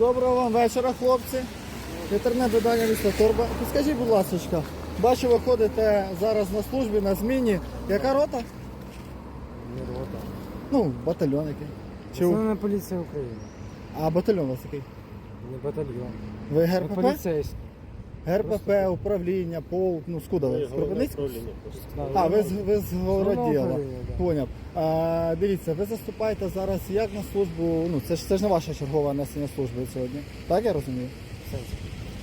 Доброго вам вечора, хлопці. Інтернет видання міста Торба. Підскажіть, будь ласка, бачу, ви ходите зараз на службі, на зміні. Яка рота? Не рота. Ну, батальйон який. Чи... Основна поліція України. А батальйон у вас який? Не батальйон. Ви ГРПП? поліцейський. ГРПП, управління, полк, ну скуда ви? З Кропивницького? А, ви, ну, з- ви з Городіла. управління, да. Поняв. А, дивіться, ви заступаєте зараз як на службу, ну це ж це ж не ваша чергова несення служби сьогодні. Так я розумію?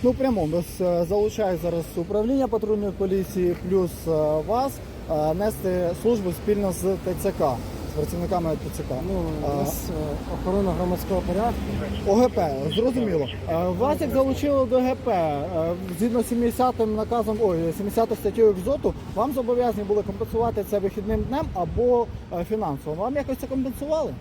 Ну прямо е, залучають зараз управління патрульної поліції, плюс е, вас е, нести службу спільно з ТЦК, працівниками ПЦК. Ну, у нас е, охорона громадського порядку. ОГП, зрозуміло. Е, Вас як залучили до ГП, е, згідно з 70 наказом, ой, 70 статтею ЕКЗОТу, вам зобов'язані були компенсувати це вихідним днем або е, фінансово. Вам якось це компенсували?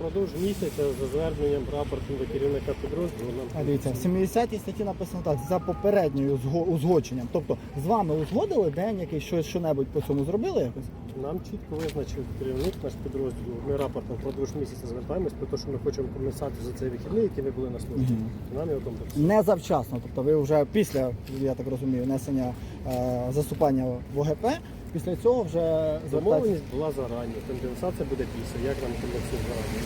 Продовж місяця за зверненням рапортом до керівника підрозділу нам А дивіться, в 70 статті написано так, за попередньою узго- узгодженням. Тобто з вами узгодили день якийсь щось що-небудь по цьому зробили якось? нам чітко визначив керівник наш підрозділ. Ми рапортом впродовж місяця звертаємось, про те, що ми хочемо компенсацію за цей вихідний, який ви були на службі. Нам його компенсують. Не завчасно, тобто ви вже після, я так розумію, несення е, заступання в ОГП, після цього вже Замовленість була зарані, компенсація буде після. Як нам компенсують зарані?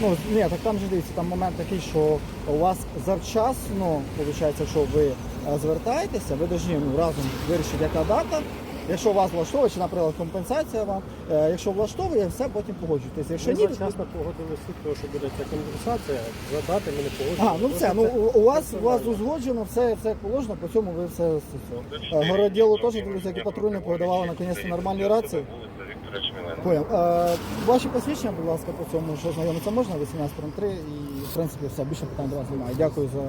Ну ні, так там же дивіться, там момент такий, що у вас завчасно, виходить, що ви е, звертаєтеся, ви повинні ну, разом вирішити, яка дата. Якщо вас влаштовує, чи, наприклад, компенсація вам, е, якщо влаштовує, все потім погоджуєтесь. Якщо Ми ні, то- завчасно погодили суд, що буде ця компенсація, за дати ми не погодили. А, ну все, ну у- у вас у вас узгоджено, все, все як положено, по цьому ви все все. Е, Городілу теж дивлюся, які патрульні передавали наконець нормальні рації. Понял. Е, ваші посвідчення, будь ласка, по цьому, що знайомитися можна, 18 прим. 3 і в принципі все, більше питань до вас немає. Дякую за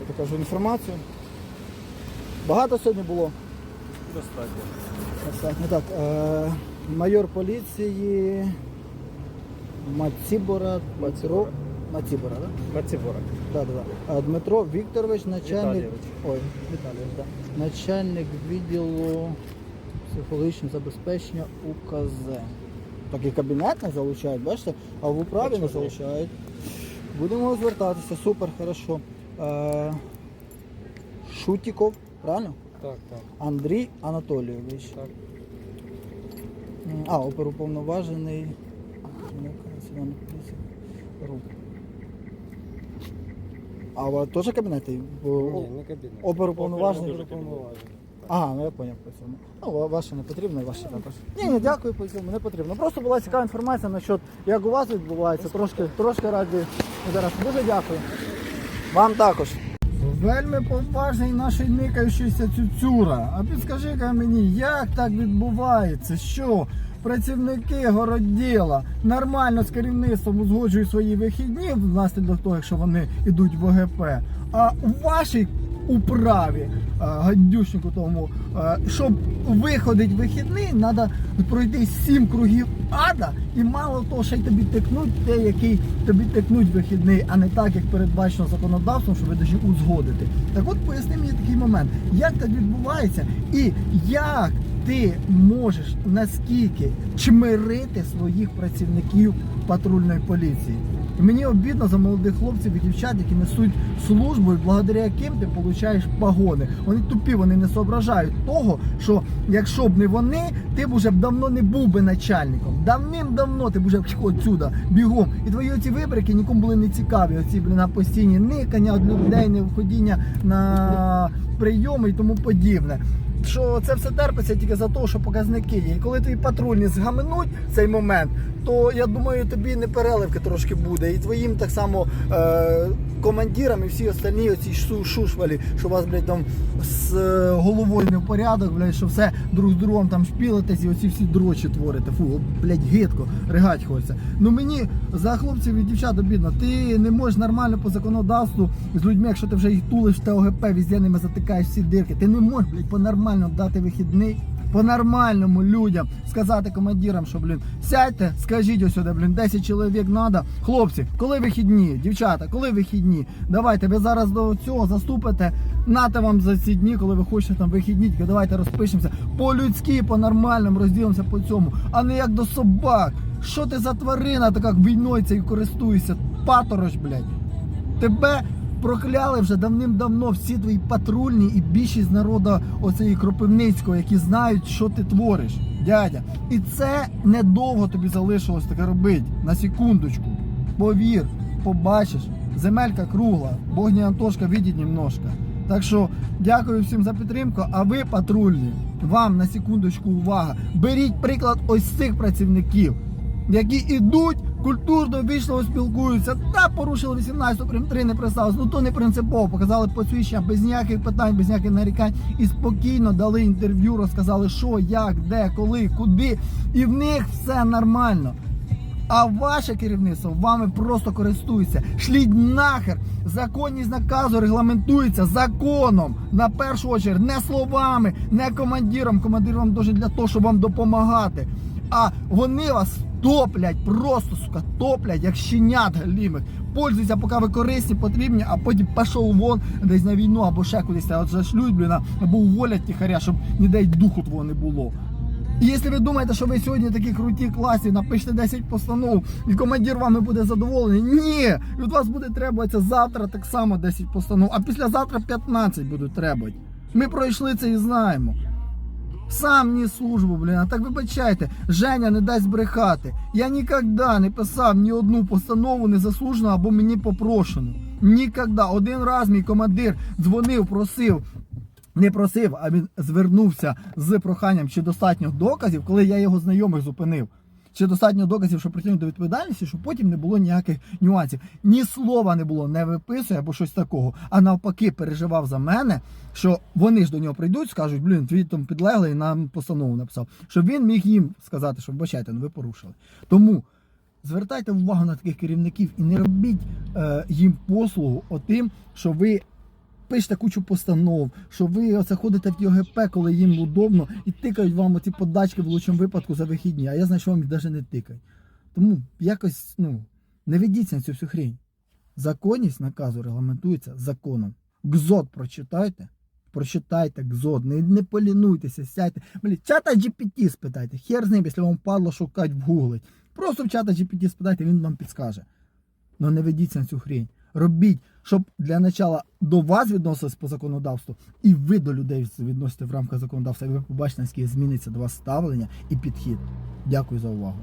я так кажу, інформацію. Багато сьогодні було. Достатньо. Достатньо. Так, е, майор поліції Мацібора Дмитро. Мацібора, так? Да? Мацібора. Да, да, да. Е, Дмитро Вікторович, начальник. Віталійович. Ой, Віталійович, да. Начальник відділу психологічного забезпечення УКЗ. Так і кабінет не залучають, бачите, а в управі не залучають. Будемо звертатися, супер, хорошо. Е, Шутіков, правильно? Так, так, Андрій Анатолійович. так. А, оперуповноважений. Національної А у вас теж кабінети? Бо- Ні, не кабінет. Оперуповноважений. Ага, ну я поняв по цьому. Ну, ваше не потрібно, і ваше також. Ні, ні, дякую по цьому, не потрібно. Просто була цікава інформація насчет, як у вас відбувається, трошки, трошки раді зараз. Дуже дякую. Вам також. Вельми поважний наш никаючийся цюцюра. А підскажи-ка мені, як так відбувається? Що працівники городділа нормально з керівництвом узгоджують свої вихідні внаслідок того, якщо вони йдуть в ОГП, а у вашій управі, е, гадюшнику тому, е, щоб виходить вихідний, треба пройти сім кругів ада, і мало того, ще й тобі тикнуть те, який тобі тикнуть вихідний, а не так, як передбачено законодавством, що ви повинні узгодити. Так от поясни мені такий момент, як так відбувається, і як ти можеш наскільки чмирити своїх працівників патрульної поліції. І мені обідно за молодих хлопців і дівчат, які несуть службу, і благодаря яким ти получаєш погони. Вони тупі, вони не соображають того, що якщо б не вони, ти б уже б давно не був би начальником. Давним-давно ти б уже отсюда бігом. І твої оці вибрики нікому були не цікаві. Оці блін, на постійні никання від не входіння на прийоми і тому подібне. Що це все терпиться тільки за те, що показники є. І коли твої патрульні згаменуть цей момент, то я думаю, тобі не переливки трошки буде. І твоїм так само е, командирам і всі остальні оці шу- шушвалі, що у вас, блядь, там з е, головою не в порядок, блядь, що все друг з другом там шпілитесь і оці всі дрочі творите. Фу, блядь, гидко, ригать хочеться. Ну мені за хлопців і дівчат обідно. Ти не можеш нормально по законодавству з людьми, якщо ти вже їх тулиш в ТОГП, ними затикаєш всі дирки. Ти не можеш, блядь, по-нормальному дати вихідний. По-нормальному людям сказати командирам, що блін, сядьте, скажіть ось сюди, блін, 10 чоловік треба. Хлопці, коли вихідні, дівчата, коли вихідні? Давайте, ви зараз до цього заступите. Нате вам за ці дні, коли ви хочете там вихідні, тільки давайте розпишемося по-людськи, по-нормальному, розділимося по цьому, а не як до собак. Що ти за тварина, така війною цією користуєшся? Патороч, блядь. Тебе прокляли вже давним-давно всі твої патрульні і більшість народу оцеї Кропивницького, які знають, що ти твориш, дядя. І це недовго тобі залишилось таке робити. На секундочку. Повір, побачиш. Земелька кругла, Богні Антошка видить немножко. Так що дякую всім за підтримку. А ви, патрульні, вам на секундочку увага. Беріть приклад ось цих працівників, які ідуть, культурно, вічно спілкуються. Та порушили 18 прим 3 не присталось. Ну то не принципово. Показали посвідчення без ніяких питань, без ніяких нарікань. І спокійно дали інтерв'ю, розказали, що, як, де, коли, куди. І в них все нормально. А ваше керівництво вами просто користується. Шліть нахер. Законність наказу регламентується законом. На першу чергу, не словами, не командиром. Командир вам дуже для того, щоб вам допомагати. А вони вас топлять, просто сука, топлять, як щенят галімих. Пользуються, поки ви корисні, потрібні, а потім пішов вон десь на війну або ще кудись а от зашлють, блін, або уволять тихаря, щоб ніде й духу твого не було. І якщо ви думаєте, що ви сьогодні такі круті класі, напишете 10 постанов, і командир вами буде задоволений. Ні! Від вас буде требуватися завтра так само 10 постанов, а післязавтра 15 будуть требувати. Ми пройшли це і знаємо. Сам ні службу, блін, а так вибачайте, Женя не дасть брехати. Я ніколи не писав ні одну постанову незаслужено або мені попрошену. Ніколи. Один раз мій командир дзвонив, просив не просив, а він звернувся з проханням, чи достатньо доказів, коли я його знайомих зупинив. Чи достатньо доказів, щоб притягнути до відповідальності, щоб потім не було ніяких нюансів. Ні слова не було, не виписує або щось такого. А навпаки, переживав за мене, що вони ж до нього прийдуть, скажуть, блін, твій там підлеглий нам постанову написав. Щоб він міг їм сказати, що вибачайте, ну ви порушили. Тому звертайте увагу на таких керівників і не робіть е, їм послугу отим, що ви пишете кучу постанов, що ви оце ходите в ТГП, коли їм удобно, і тикають вам оці подачки в лучшому випадку за вихідні, а я знаю, що вам їх навіть не тикають. Тому якось ну, не ведіться на цю всю хрінь. Законність наказу регламентується законом. ГЗОД прочитайте. Прочитайте ГЗОД, не, не полінуйтеся, сядьте. Блін, чата GPT спитайте. Хер з ним, якщо вам падло шукати в гуглить. Просто в чата GPT спитайте, він вам підскаже. Ну не ведіться на цю хрінь. Робіть, щоб для начала до вас відносились по законодавству, і ви до людей відносите в рамках законодавства, і ви побачите, наскільки зміниться до вас ставлення і підхід. Дякую за увагу.